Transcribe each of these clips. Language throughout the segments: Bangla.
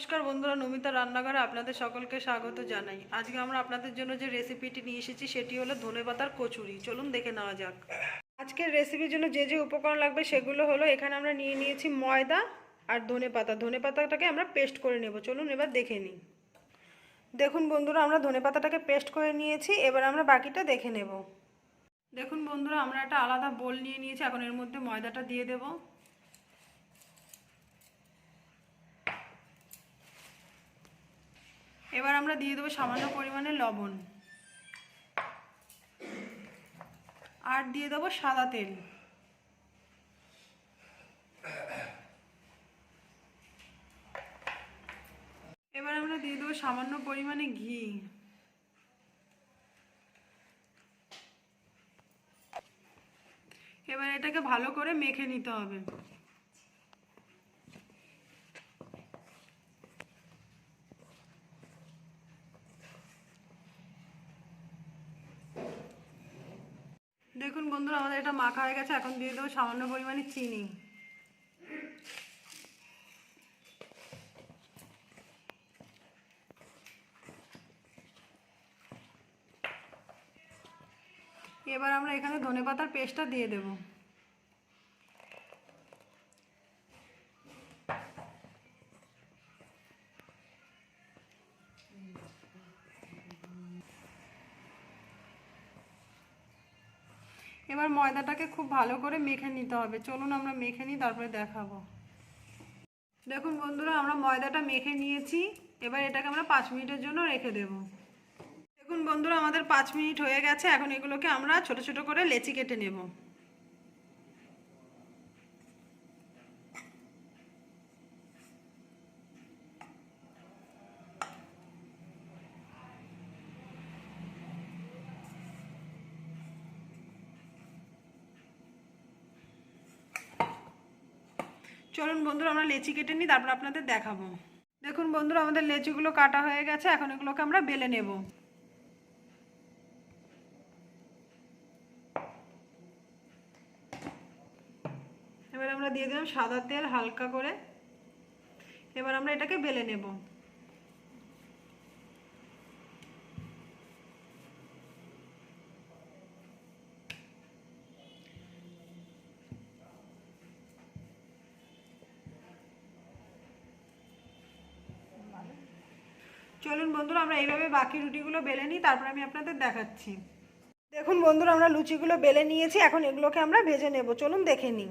নমস্কার বন্ধুরা, নমিতা রান্নাঘরে আপনাদের সকলকে স্বাগত জানাই। আজকে আমরা আপনাদের জন্য যে রেসিপিটি নিয়ে এসেছি, সেটি হলো ধনেপাতার কচুরি। চলুন দেখে নেওয়া যাক। আজকের রেসিপির জন্য যে যে উপকরণ লাগবে, সেগুলো হলো, এখানে আমরা নিয়ে নিয়েছি ময়দা আর ধনেপাতা ধনেপাতাটাকে আমরা পেস্ট করে নেব। চলুন এবার দেখে নিই। দেখুন বন্ধুরা, আমরা ধনেপাতাটাকে পেস্ট করে নিয়েছি। এবার আমরা বাকিটা দেখে নেব। দেখুন বন্ধুরা, আমরা একটা আলাদা বোল নিয়ে নিয়েছি। এখন এর মধ্যে ময়দাটা দিয়ে দেবো। এবার আমরা দিয়ে দেবো সামান্য পরিমাণে লবণ। আর দিয়ে দেবো সাদা তেল। এবার আমরা দিয়ে দেবো সামান্য পরিমাণে ঘি। এবার এটাকে ভালো করে মেখে নিতে হবে। দেখুন বন্ধুরা, আমাদের এটা মাখা হয়ে গেছে, এখন দিয়ে দেবো সামান্য পরিমাণে চিনি। এবার আমরা এখানে ধনে পাতার পেস্টটা দিয়ে দেব। এবার ময়দাটাকে খুব ভালো করে মেখে নিতে হবে। চলুন আমরা মেখে নিই, তারপরে দেখাবো। দেখুন বন্ধুরা, আমরা ময়দাটা মেখে নিয়েছি। এবার এটাকে আমরা পাঁচ মিনিটের জন্য রেখে দেব। দেখুন বন্ধুরা, আমাদের পাঁচ মিনিট হয়ে গেছে। এখন এগুলোকে আমরা ছোট ছোট করে লেচি কেটে নেব। চলুন বন্ধুরা, আমরা লেচি কেটে নিই, তারপর আপনাদের দেখাবো। দেখুন বন্ধুরা, আমাদের লেচিগুলো কাটা হয়ে গেছে, এখন এগুলোকে আমরা বেলে নেব। এবার আমরা দিয়ে দিলাম সাদা তেল হালকা করে। এবার আমরা এটাকে বেলে নেব। চলুন বন্ধুরা, আমরা এইভাবে বাকি রুটিগুলো বেলে নিই, তারপর আমি আপনাদের দেখাচ্ছি। দেখুন বন্ধুরা, আমরা লুচিগুলো বেলে নিয়েছি, এখন এগুলোকে আমরা ভেজে নেব। চলুন দেখে নিই।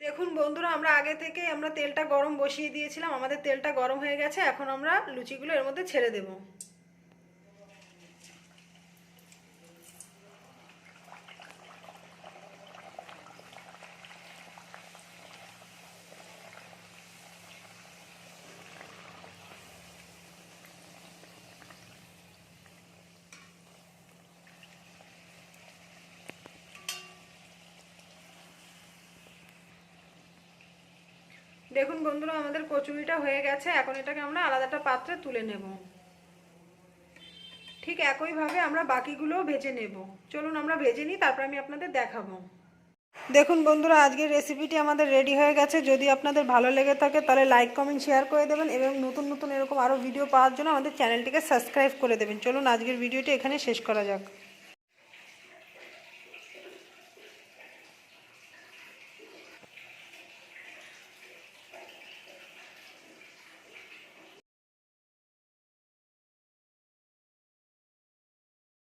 দেখুন বন্ধুরা, আমরা আগে থেকে আমরা তেলটা গরম বসিয়ে দিয়েছিলাম, আমাদের তেলটা গরম হয়ে গেছে, এখন আমরা লুচিগুলো এর মধ্যে ছেড়ে দেব। দেখুন বন্ধুরা, আমাদের কচুরিটা হয়ে গেছে। এখন এটাকে আমরা আলাদা একটা পাত্রে তুলে নেব। ঠিক একইভাবে আমরা বাকিগুলোও ভেজে নেব। চলুন আমরা ভেজে নিই, তারপর আমি আপনাদের দেখাবো। দেখুন বন্ধুরা, আজকের রেসিপিটি আমাদের রেডি হয়ে গেছে। যদি আপনাদের ভালো লেগে থাকে, তাহলে লাইক কমেন্ট শেয়ার করে দেবেন এবং নতুন নতুন এরকম আরও ভিডিও পাওয়ার জন্য আমাদের চ্যানেলটিকে সাবস্ক্রাইব করে দেবেন। চলুন আজকের ভিডিওটি এখানে শেষ করা যাক।